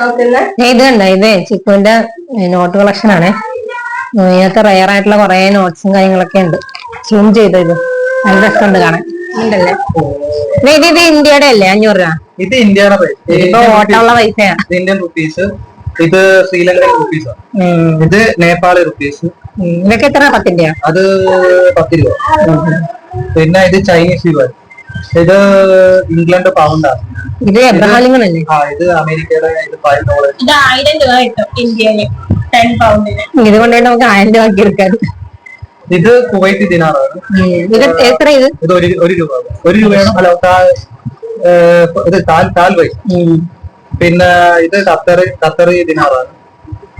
നോക്കുന്നത് ഇത് കണ്ട ഇത് ചിക്കുവിന്റെ നോട്ട് കളക്ഷൻ ആണ്. ഇതിനകത്ത് റയർ ആയിട്ടുള്ള കുറെ നോട്ട്സും കാര്യങ്ങളൊക്കെ ഉണ്ട്. സൂം ചെയ്ത് ഇത്? നല്ല രസമുണ്ട് കാണാൻ. ഉണ്ടല്ലേ? ഇത് ഇത് ഇന്ത്യയുടെ അല്ലേ? അഞ്ഞൂറ് രൂപ. ഇത് ഇന്ത്യയുടെ ഓട്ടമുള്ള പൈസയാ. ഇത് ഇന്ത്യൻ റുപ്പീസ് ഇത് ശ്രീലങ്കൻ റുപ്പീസ് ഇത് നേപ്പാളി റുപ്പീസ്. ഇതൊക്കെ എത്ര പത്തിന്റെയാ? അത് പത്ത് രൂപ. പിന്നെ ഇത് ചൈനീസ് യുവൻ ഇത് ഇംഗ്ലണ്ട് പൗണ്ടാണ് ഇത് ആ ഇത് അമേരിക്കയുടെ ഇത് ഫൈവ് ഡോളർ ഇത് ആയിരം രൂപ കിട്ടും ഇന്ത്യയിൽ ടെൻ പൗണ്ടിന് ഇത് കൊണ്ടുപോയി നമുക്ക് ആയിരം രൂപ ആക്കി എടുക്കാം. ഇത് കുവൈറ്റ് ദിനാറാണ് ഇത് എത്ര ഇത്? ഇത് ഒരു ഒരു രൂപ. ഒരു രൂപയാണ് അല്ല ഇത് താൽ താൽ വൈ. പിന്നെ ഇത് ഖത്തറി ഖത്തറി ദിനാറാണ്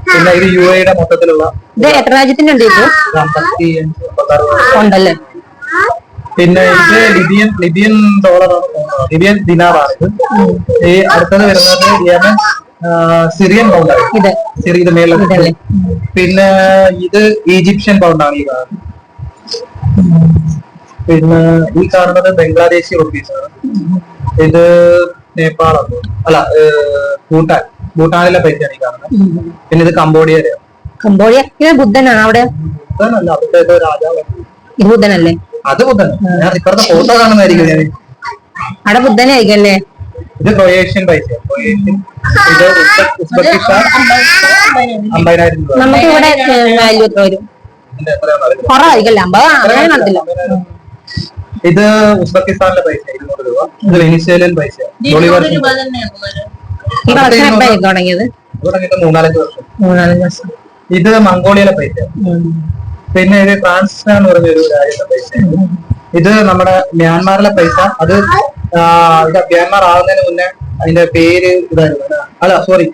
പിന്നെ ഇത് യു എയുടെ മൊത്തത്തിലുള്ള ഇത് എത്ര രാജ്യത്തിന്റെ ഉണ്ട് ഇത്. ഉണ്ടല്ലേ? പിന്നെ ഇത് ലിബിയൻ ലിബിയൻ ഡോളറാണ് ലിബിയൻ ദിനാറാണ് ഇത്. ഈ അടുത്തത് വരുന്നത് യമൻ സിറിയൻ പൗണ്ടാണ് ഇത്. സിറി ഇത് പിന്നെ ഇത് ഈജിപ്ഷ്യൻ പൗണ്ടാണ് ഈ കാണുന്നത്. പിന്നെ ഈ കാണുന്നത് ബംഗ്ലാദേശി റുപ്പീസ് ആണ്. ഇത് നേപ്പാളാണ് അല്ല ഭൂട്ടാൻ. ഭൂട്ടാനിലെ പൈസയാണ് ഈ കാണുന്നത്. പിന്നെ ഇത് കംബോഡിയയിലെ കംബോഡിയ. ഇത് ബുദ്ധനാണ് അവിടെ? ബുദ്ധനല്ല അവിടുത്തെ രാജാവ് ഇത് ബുദ്ധനല്ലേ അത് ബുദ്ധൻ ഞാൻ ഇപ്പുറത്തെ ഫോട്ടോ കാണുന്നതായിരിക്കും ഞാൻ അവിടെ ബുദ്ധനായിരിക്കും അല്ലേ ഇത് ക്രൊയേഷ്യൻ പൈസ. ക്രൊയേഷ്യൻ. ഇത് ഉസ്ബെ- ഉസ്ബെക്കിസ്ഥാൻ അമ്പതിനായിരം രൂപ. നമുക്ക് ഇവിടെ വാല്യൂ എത്ര വരും? ഇതിന്റെ എത്രയാണെന്ന് അറിയില്ല. കുറവായിരിക്കല്ലേ അമ്പത് അങ്ങനെ നടത്തില്ല ഇത് ഉസ്ബെക്കിസ്ഥാനിലെ പൈസ ഇരുന്നൂറ് രൂപ. ഇത് വെനിസ്വേലിയൻ പൈസ. ഈ കളക്ഷൻ എപ്പോഴായിരിക്കും തുടങ്ങിയത്? തുടങ്ങിയിട്ട് മൂന്നാലഞ്ച് വർഷം. മൂന്നാലഞ്ച് വർഷം. ഇത് മംഗോളിയയിലെ പൈസ പിന്നെ ഇത് ട്രാൻസ്ഫർ എന്ന് പറഞ്ഞ ഒരു രാജ്യത്തെ പൈസ ഇത് നമ്മുടെ മ്യാൻമാറിലെ പൈസ. അത് ഇത് മ്യാൻമാർ ആകുന്നതിന് മുന്നേ അതിന്റെ പേര് ഇതായിരുന്നു. അല്ല സോറി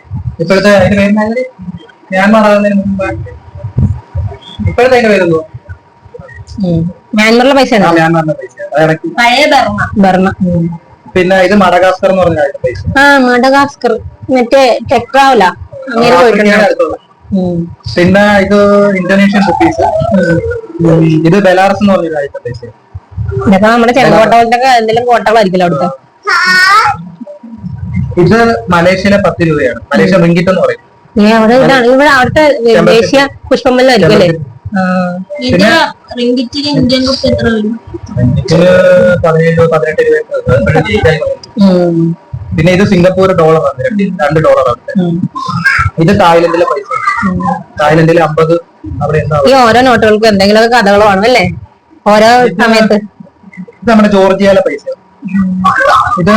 ഇപ്പോഴത്തെ അതിന്റെ പേര്? മ്യാൻമാർ ആകുന്നതിന് മുമ്പ് ഇപ്പോഴത്തെ അതിന്റെ പേരെന്തോ മ്യാൻമറിലെ പൈസ പിന്നെ ഇത് മഡഗാസ്കർ എന്ന് പറഞ്ഞ പൈസ. ആ മഡഗാസ്കർ. മറ്റേ ടെക്ട്രാവല. അങ്ങനെ പോയിട്ടുണ്ട്. പിന്നെ ഇത് ഇന്തോനേഷ്യൻ റുപ്പീസ് ഇത് ബെലാറസ് എന്ന് പറഞ്ഞ രാജ്യത്തെ പൈസ ഇതൊക്കെ നമ്മുടെ ചെങ്കോട്ട പോലത്തെ എന്തെങ്കിലും കോട്ടകളായിരിക്കില്ല അവിടുത്തെ? ഇത് മലേഷ്യയിലെ പത്ത് രൂപയാണ്. മലേഷ്യ റിങ്കിറ്റ് എന്ന് പറയും. ഏ അവിടെ ഇതാണ്. ഇവിടെ അവിടുത്തെ ദേശീയ പുഷ്പമല്ലായിരിക്കും അല്ലേ? ഇത് റിങ്കിറ്റിന് ഇന്ത്യൻ റുപ്പി എത്ര വരും? റിങ്കിറ്റിന് പതിനേഴ് രൂപ പതിനെട്ട് രൂപ പിന്നെ ഇത് സിംഗപ്പൂർ ഡോളർ ആണ്. രണ്ട് ഡോളർ ആണ്. ഇത് തായ്ലൻഡിലെ പൈസ. തായ്ലൻഡിലെ അമ്പത് അവിടെ ഈ ഓരോ നോട്ടുകൾക്കും എന്തെങ്കിലും കഥകൾ വേണം അല്ലേ ഓരോ സമയത്ത്. ഇത് നമ്മുടെ ജോർജിയയിലെ പൈസ. ഇത്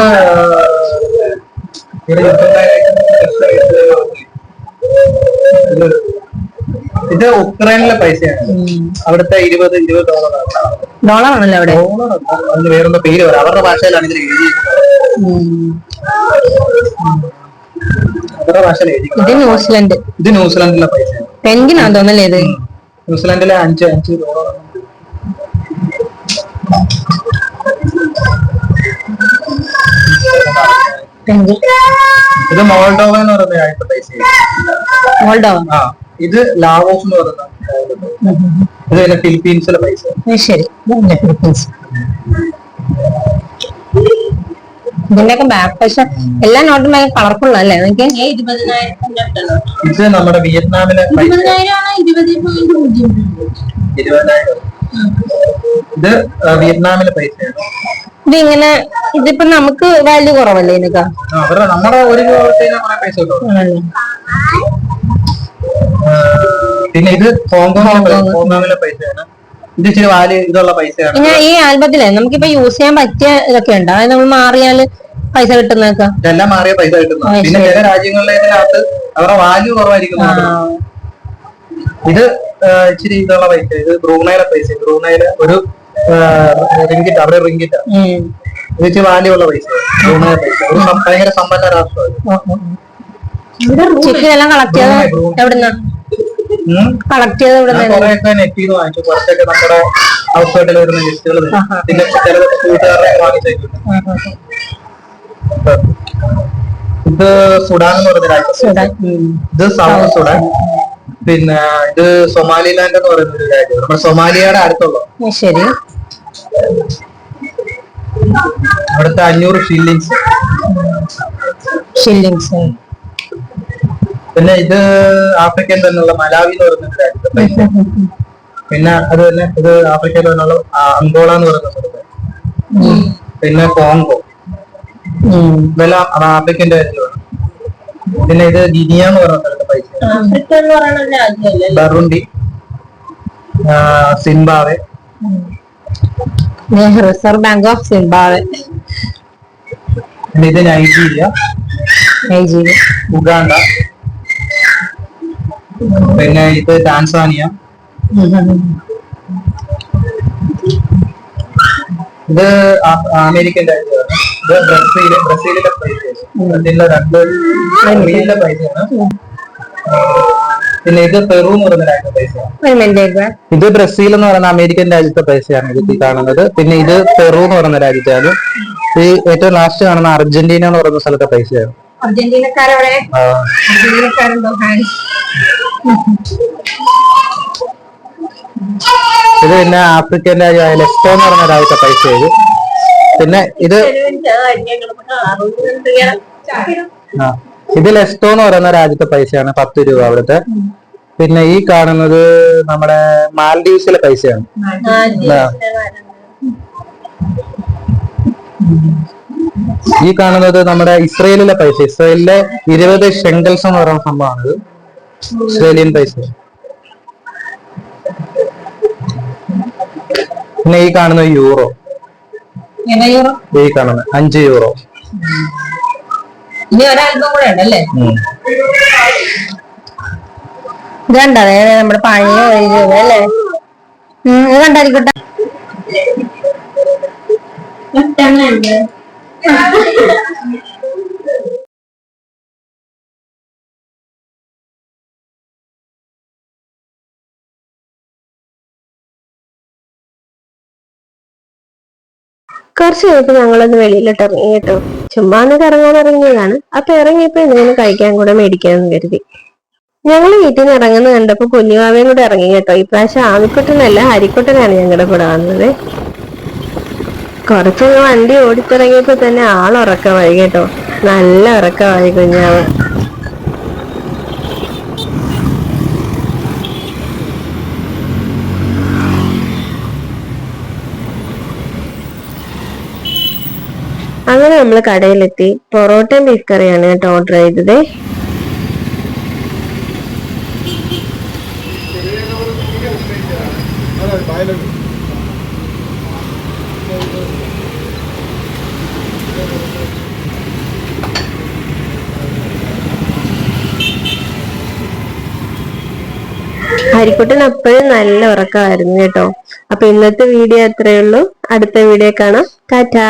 ഇത് ഉക്രൈനിലെ പൈസയാണ്. അവിടുത്തെ ഇരുപത് ഇരുപത് ഡോളറാണ് ഡോളർ. ആണല്ലോ അവിടെ. അതിന് വേറൊന്ന് പേര് വരാം അവരുടെ ഭാഷയിലാണ് ഇതിൽ എഴുതിയിരിക്കുന്നത്. ഭാഷയിൽ എഴുതി ഇത് ന്യൂസിലൻഡ്. ഇത് ന്യൂസിലാൻഡിലെ പൈസ. പെൻഗിനാ തോന്നല്ലേ ഇത്? ന്യൂസിലാൻഡിലെ അഞ്ച് അഞ്ച് പെൻഗിൻ ഇത് മോൾഡോവ എന്ന് പറയുന്ന രാജ്യത്തെ പൈസ മോൾഡോവ? ആ ഇത് ലാവോസ് എന്ന് പറയുന്ന. ഇത് ഫിലിപ്പീൻസിലെ പൈസ. ശരി. ഫിലിപ്പീൻസ് ഇതിന്റെയൊക്കെ ബാക്ക് പക്ഷെ എല്ലാ നോട്ടും ഭയങ്കര കളർഫുൾ അല്ലേ? എനിക്ക് ഇതിങ്ങനെ ഇത് നമ്മുടെ വിയറ്റ്നാമിലെ ഇത് വിയറ്റ്നാമിലെ പൈസയാണ് ഇതിപ്പോ നമുക്ക് വാല്യൂ കുറവല്ലേ ഇതിനൊക്കെ? നമ്മുടെ ഒരു പൈസ പിന്നെ ഇത് ഹോങ്കോങ്ങിലെ പൈസയാണ് ഇത് ഇച്ചിരി ഇതുള്ള പൈസയാണ് പിന്നെ ഈ ആൽബത്തിലെ നമുക്കിപ്പോ യൂസ് ചെയ്യാൻ പറ്റിയ ഇതൊക്കെ ഉണ്ട്. അതായത് നമ്മൾ മാറിയാൽ പൈസ കിട്ടുന്നേക്ക ഇതെല്ലാം മാറിയ പൈസ കിട്ടുന്ന പിന്നെ ചില രാജ്യങ്ങളിലേതിനകത്ത് അവരുടെ വാല്യൂ കുറവായിരിക്കും ഇത് ഇച്ചിരി ഇതുള്ള പൈസ. ഇത് ബ്രൂണയിലെ പൈസ. ബ്രൂണയിലെ ഒരു റിങ്കിറ്റ് അവരുടെ റിങ്കിറ്റ്. ഇത് ഇച്ചിരി വാല്യൂ ഉള്ള പൈസ. ബ്രൂണയിലെ പൈസ. ഒരു ഭയങ്കര സമ്പന്ന രാഷ്ട്രമാണ് ചിക്കൻ എല്ലാം കളക്ട് ചെയ്ത് എവിടുന്ന? ഉം. കളക്ട് ചെയ്ത് എവിടുന്ന ഞാൻ കുറെയൊക്കെ നെറ്റിൽ നിന്ന് വാങ്ങിച്ചു. കുറച്ചൊക്കെ നമ്മുടെ ഹൗസ് ബോട്ടിൽ വരുന്ന ലിസ്റ്റുകൾ പിന്നെ ചിലതൊക്കെ കൂട്ടുകാരുടെ വാങ്ങിച്ചേക്കും ഇത് സുഡാൻ എന്ന് പറയുന്ന രാജ്യം ഇത് സൗത്ത് സുഡാൻ. പിന്നെ ഇത് സൊമാലിലാൻഡ് എന്ന് പറയുന്ന ഒരു രാജ്യം നമ്മുടെ സൊമാലിയയുടെ അടുത്തുള്ള. ശരി. അവിടുത്തെ അഞ്ഞൂറ് ഷില്ലിങ്സ് ഷില്ലിങ്സ് പിന്നെ ഇത് ആഫ്രിക്കൻ തന്നെയുള്ള മലാവി എന്ന് പറയുന്ന ഒരു രാജ്യത്തെ പിന്നെ അത് തന്നെ ഇത് ആഫ്രിക്കയിൽ തന്നെയുള്ള അങ്കോള എന്ന് പറയുന്ന സ്ഥലത്ത് പിന്നെ കോങ്കോ. ആഫ്രിക്കൻ രാജ്യമാണ് പിന്നെ ഇത് ഗിനിയ എന്ന് പറയുന്ന സ്ഥലത്തെ പൈസ ബറുണ്ടി ആ, Zimbabwe reserve bank of Zimbabwe പിന്നെ ഇത് നൈജീരിയ. നൈജീരിയ. ഉഗാണ്ട. പിന്നെ ഇത് ടാൻസാനിയ. ഇത് അമേരിക്കൻ രാജ്യമാണ് ഇത് ബ്രസീൽ ബ്രസീലിലെ പൈസയാണ് ബ്രസീലിലെ രണ്ട് ബ്രസീലിലെ പൈസയാണ് പിന്നെ ഇത് പെറു എന്ന് പറയുന്ന രാജ്യത്തെ പൈസയാണ് ഇത് ബ്രസീൽ എന്ന് പറയുന്ന അമേരിക്കൻ രാജ്യത്തെ പൈസയാണ് ഇത് കാണുന്നത്. പിന്നെ ഇത് പെറു എന്ന് പറയുന്ന രാജ്യത്താണ് ഈ ഏറ്റവും ലാസ്റ്റ് കാണുന്ന അർജന്റീന എന്ന് പറയുന്ന സ്ഥലത്തെ പൈസയാണ് അർജന്റീനക്കാരവിടെ? അർജന്റീനക്കാരുണ്ടോ ഹാൻസ് ഇത് പിന്നെ ആഫ്രിക്കൻ രാജ്യമായ ലെസ്റ്റോ എന്ന് പറയുന്ന രാജ്യത്തെ പൈസ ഇത്. പിന്നെ ഇത് ഇത് ലെസ്റ്റോ എന്ന് പറയുന്ന രാജ്യത്തെ പൈസയാണ് പത്ത് രൂപ അവിടുത്തെ. പിന്നെ ഈ കാണുന്നത് നമ്മുടെ മാൽഡീവ്സിലെ പൈസയാണ്. ഈ കാണുന്നത് നമ്മുടെ ഇസ്രയേലിലെ പൈസ. ഇസ്രയേലിലെ ഇരുപത് ഷെങ്കൽസ് എന്ന് പറയുന്ന സംഭവമാണ് ഇസ്രേലിയൻ പൈസ. പിന്നെ ഈ കാണുന്നത് യൂറോ. യൂറോ ഈ കാണുന്നത് അഞ്ച് യൂറോ ഇനി ഒരാൽബം കൂടെ ഉണ്ടല്ലേ ഉം. ഇത് കണ്ടോ നമ്മുടെ പഴയ ഒരു രൂപ അല്ലേ? ഇത് കണ്ടായിരിക്കട്ടെ. കുറച്ച് കഴിഞ്ഞപ്പോ ഞങ്ങളൊന്ന് വെളിയിലോട്ട് ഇറങ്ങി കേട്ടോ. ചുമ്മാ ഒന്ന് കറങ്ങാൻ ഇറങ്ങിയതാണ്. അപ്പൊ ഇറങ്ങിയപ്പോ എന്തെങ്കിലും കഴിക്കാൻ കൂടെ മേടിക്കാന്ന് കരുതി. ഞങ്ങൾ വീട്ടിൽ നിന്ന് ഇറങ്ങുന്ന കണ്ടപ്പോ കുഞ്ഞുവാവയും കൂടെ ഇറങ്ങി കേട്ടോ. ഇപ്രാവശ്യം ആമിക്കുട്ടനല്ല ഹരിക്കുട്ടനാണ് ഞങ്ങളുടെ കൂടെ വന്നത്. കുറച്ചൊന്ന് വണ്ടി ഓടിത്തിറങ്ങിയപ്പോ തന്നെ ആൾ ഉറക്കമായി കേട്ടോ. നല്ല ഉറക്കമായി കുഞ്ഞാവ് അങ്ങനെ നമ്മൾ കടയിലെത്തി പൊറോട്ടയും ബീഫ് കറിയാണ് കേട്ടോ ഓർഡർ ചെയ്തത്. ഹരിക്കുട്ടൻ അപ്പോഴും നല്ല ഉറക്കമായിരുന്നു കേട്ടോ. അപ്പൊ ഇന്നത്തെ വീഡിയോ അത്രയേ ഉള്ളൂ. അടുത്ത വീഡിയോ കാണാം. ടാറ്റാ.